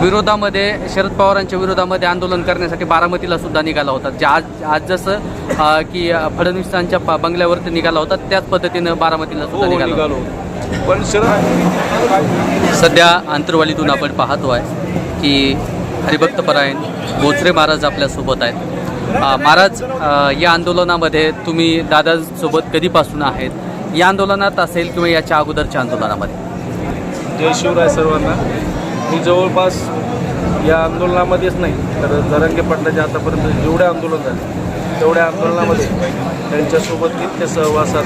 विरोधामध्ये शरद पवारांच्या विरोधामध्ये आंदोलन करण्यासाठी बारामतीला सुद्धा निघाला होता. जे आज आज जसं की फडणवीसांच्या बंगल्यावरती निघाला होता त्याच पद्धतीनं बारामतीला हो सुद्धा निघाला होता. निघालो. पण शरद सध्या आंतरवालीतून आपण पाहतो आहे की हरिभक्तपरायण बोचरे महाराज आपल्यासोबत आहेत. महाराज या आंदोलनामध्ये तुम्ही दादासोबत कधीपासून आहेत? या आंदोलनात असेल किंवा याच्या अगोदरच्या आंदोलनामध्ये? जय शिवराय सर्वांना. मी जवळपास या आंदोलनामध्येच नाही तर जरांगे पाटलाच्या आतापर्यंत जेवढे आंदोलन झाले तेवढ्या आंदोलनामध्ये त्यांच्यासोबत नित्य सहवासात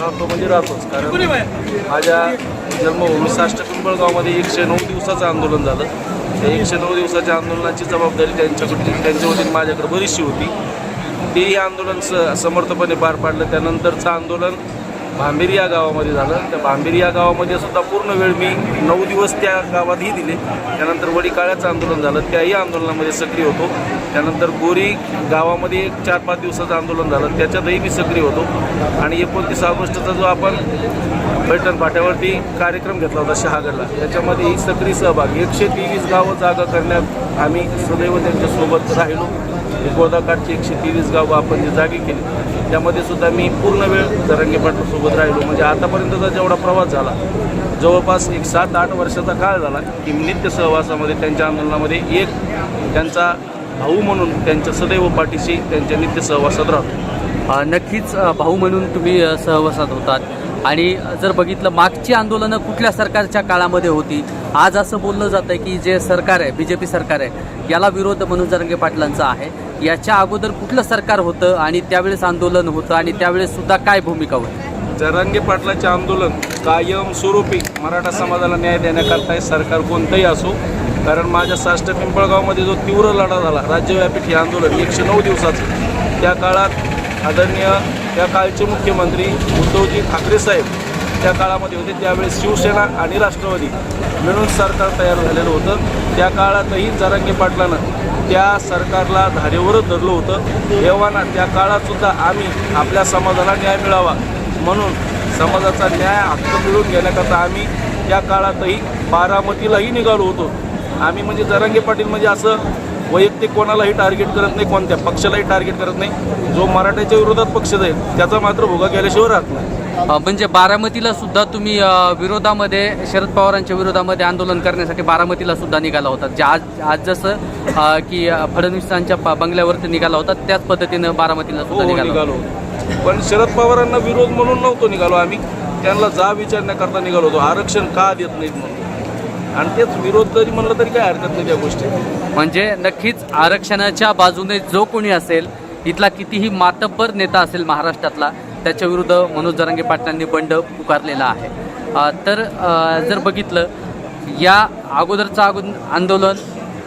राहतो म्हणजे राहतोच. कारण माझ्या जन्मभूमी साष्ट पिंपळगावमध्ये एकशे नऊ दिवसाचं आंदोलन झालं. त्या एकशे नऊ दिवसाच्या आंदोलनाची जबाबदारी त्यांच्याकडे वतीने माझ्याकडे बरीचशी होती. तेही आंदोलन स समर्थपणे पार पाडलं. त्यानंतरचं आंदोलन भांबेरी या गावामध्ये झालं. त्या भांबेरी या गावामध्ये सुद्धा पूर्ण वेळ मी नऊ दिवस त्या गावातही दिले. त्यानंतर वडीकाळ्याचं आंदोलन झालं. त्याही आंदोलनामध्ये सक्रिय होतो. त्यानंतर गोरी गावामध्ये एक चार पाच दिवसाचं आंदोलन झालं. त्याच्यातही मी सक्रिय होतो. आणि एकोणतीस ऑगस्टचा जो आपण पैठण पाट्यावरती कार्यक्रम घेतला होता शहागडला त्याच्यामध्येही सक्रिय सहभाग. एकशे तेवीस गावं जागा करण्यात आम्ही सदैव त्यांच्यासोबत राहिलो. गोदाकाठची एकशे तेवीस गावं आपण जे जागी केली. त्यामध्ये सुद्धा मी पूर्ण वेळ जरंगे पाटलासोबत राहिलो. म्हणजे आतापर्यंतचा जेवढा प्रवास झाला जवळपास एक सात आठ वर्षाचा काळ झाला की नित्य सहवासामध्ये त्यांच्या आंदोलनामध्ये एक त्यांचा भाऊ म्हणून त्यांच्या सदैव पाठीशी त्यांच्या नित्य सहवासात राहतो. नक्कीच भाऊ म्हणून तुम्ही सहवासात होतात. आणि जर बघितलं मागची आंदोलनं कुठल्या सरकारच्या काळामध्ये होती? आज असं बोललं जातं आहे की जे सरकार आहे बी जे पी सरकार आहे याला विरोध म्हणून जरंगे पाटलांचा आहे. याच्या अगोदर कुठलं सरकार होतं आणि त्यावेळेस आंदोलन होतं आणि त्यावेळेस सुद्धा काय भूमिका होती? जरांगे पाटलाचे आंदोलन कायमस्वरूपी मराठा समाजाला न्याय देण्याकरता हे सरकार कोणतंही असो कारण माझ्या साष्ट पिंपळगावमध्ये जो तीव्र लढा झाला राज्यव्यापी हे आंदोलन एकशे नऊ दिवसाचं त्या काळात आदरणीय त्या काळचे मुख्यमंत्री उद्धवजी ठाकरे साहेब त्या काळामध्ये होते. त्यावेळेस शिवसेना आणि राष्ट्रवादी मिळून सरकार तयार झालेलं होतं. त्या काळातही जरांगे पाटलानं त्या सरकारला धारेवरच धरलं होतं. तेव्हा त्या काळातसुद्धा आम्ही आपल्या समाजाला न्याय मिळावा म्हणून समाजाचा न्याय हक्क मिळवून घेण्याकरता आम्ही त्या काळातही बारामतीलाही निघालो होतो. आम्ही म्हणजे जरांगे पाटील म्हणजे असं वैयक्तिक कोणालाही टार्गेट करत नाही कोणत्या पक्षालाही टार्गेट करत नाही. जो मराठ्याच्या विरोधात पक्ष जाईल त्याचा मात्र भोगा गेल्याशिवाय राहत नाही. म्हणजे बारामतीला सुद्धा तुम्ही विरोधामध्ये शरद पवारांच्या विरोधामध्ये आंदोलन करण्यासाठी बारामतीला सुद्धा निघाला होता. जे आज आज जसं की फडणवीसांच्या बंगल्यावरती निघाला होता त्याच पद्धतीनं बारामतीला सुद्धा हो. निघालो पण शरद पवारांना विरोध म्हणून नव्हतो निघालो आम्ही. त्यांना जा विचारण्याकरता निघालो होतो. आरक्षण का देत नाहीत म्हणून. आणि तेच विरोध जरी म्हणलं तरी काय हरकत नाही त्या गोष्टी म्हणजे नक्कीच आरक्षणाच्या बाजूने जो कोणी असेल इथला कितीही मातब्बर नेता असेल महाराष्ट्रातला त्याच्या विरुद्ध मनोज जरांगे पाटलांनी बंड पुकारलेला आहे. तर जर बघितलं या अगोदरचं अगोदर आंदोलन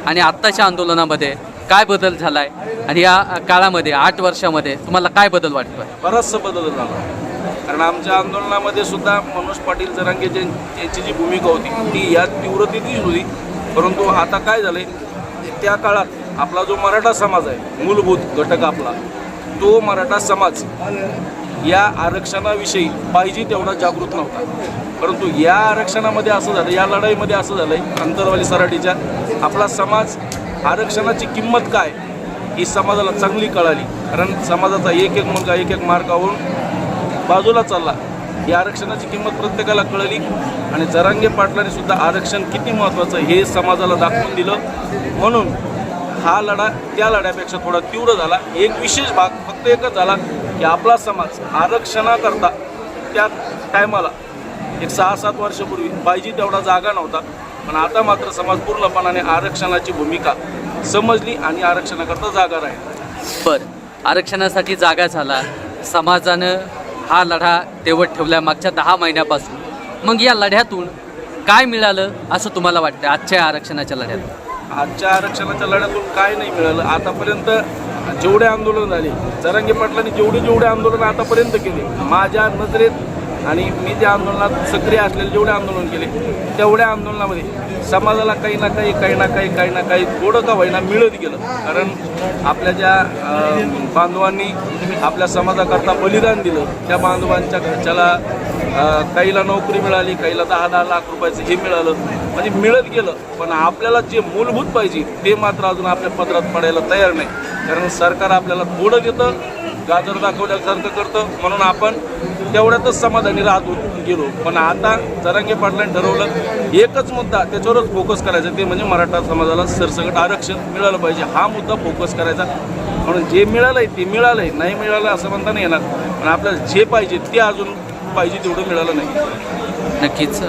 आणि आत्ताच्या आंदोलनामध्ये काय बदल झाला आहे आणि या काळामध्ये आठ वर्षामध्ये तुम्हाला काय बदल वाटतोय? बराचसा बदल झाला. कारण आमच्या आंदोलनामध्ये सुद्धा मनोज पाटील जरांगे यांची जी भूमिका होती ती या तीव्रतेचीच होती परंतु आता काय झालंय? त्या काळात आपला जो मराठा समाज आहे मूलभूत घटक आपला तो मराठा समाज या आरक्षणाविषयी पाहिजे तेवढा जागृत नव्हता. परंतु या आरक्षणामध्ये असं झालं या लढाईमध्ये असं झालं आहे अंतरवाली सराठीच्या आपला समाज आरक्षणाची किंमत काय ही समाजाला चांगली कळाली. कारण समाजाचा एक एक मुलगा एक एक मार्गावरून बाजूला चालला. ही आरक्षणाची किंमत प्रत्येकाला कळली आणि जरांगे पाटलाने सुद्धा आरक्षण किती महत्त्वाचं हे समाजाला दाखवून दिलं. म्हणून हा लढा त्या लढ्यापेक्षा थोडा तीव्र झाला. एक विशेष भाग फक्त एकच झाला. की आपला समाज आरक्षणाकरता त्या टायमाला एक सहा सात वर्षापूर्वी पाहिजे तेवढा जागा नव्हता पण आता मात्र समाज पूर्णपणाने आरक्षणाची भूमिका समजली आणि आरक्षणाकरता जागा राहिली. बर. आरक्षणासाठी जागा झाला. समाजानं हा लढा तेवत ठेवला मागच्या दहा महिन्यापासून. मग या लढ्यातून काय मिळालं असं तुम्हाला वाटतं आजच्या आरक्षणाच्या लढ्यात आजच्या आरक्षणाच्या लढ्यातून काय नाही मिळालं. आतापर्यंत जेवढे आंदोलन झाले जरांगे पाटलांनी जेवढे जेवढे आंदोलन आतापर्यंत केले माझ्या नजरेत आणि मी त्या आंदोलनात सक्रिय असलेले जेवढे आंदोलन केले तेवढ्या आंदोलनामध्ये समाजाला काही ना काही काही ना काही काही ना काही थोडं का होईना मिळत गेलं. कारण आपल्या ज्या बांधवांनी आपल्या समाजाकरता बलिदान दिलं त्या बांधवांच्या घरच्याला काहीला नोकरी मिळाली काहीला दहा दहा लाख रुपयाचं हे मिळालं. म्हणजे मिळत गेलं पण आपल्याला जे मूलभूत पाहिजे ते मात्र अजून आपल्या पदरात पडायला तयार नाही. कारण सरकार आपल्याला थोडं देतं गाजर दाखवल्यासारखं करतं. म्हणून आपण तेवढ्यातच समाधानी राहतो गेलो. पण आता जरांगे पाटलांनी ठरवलं एकच मुद्दा त्याच्यावरच फोकस करायचा. ते म्हणजे मराठा समाजाला सरसकट आरक्षण मिळालं पाहिजे. हा मुद्दा फोकस करायचा. म्हणून जे मिळालंय ते मिळालंय. नाही मिळालं असं म्हणता नाही येणार. पण आपल्याला जे पाहिजे ते अजून पाहिजे तेवढं मिळालं नाही. नक्कीच.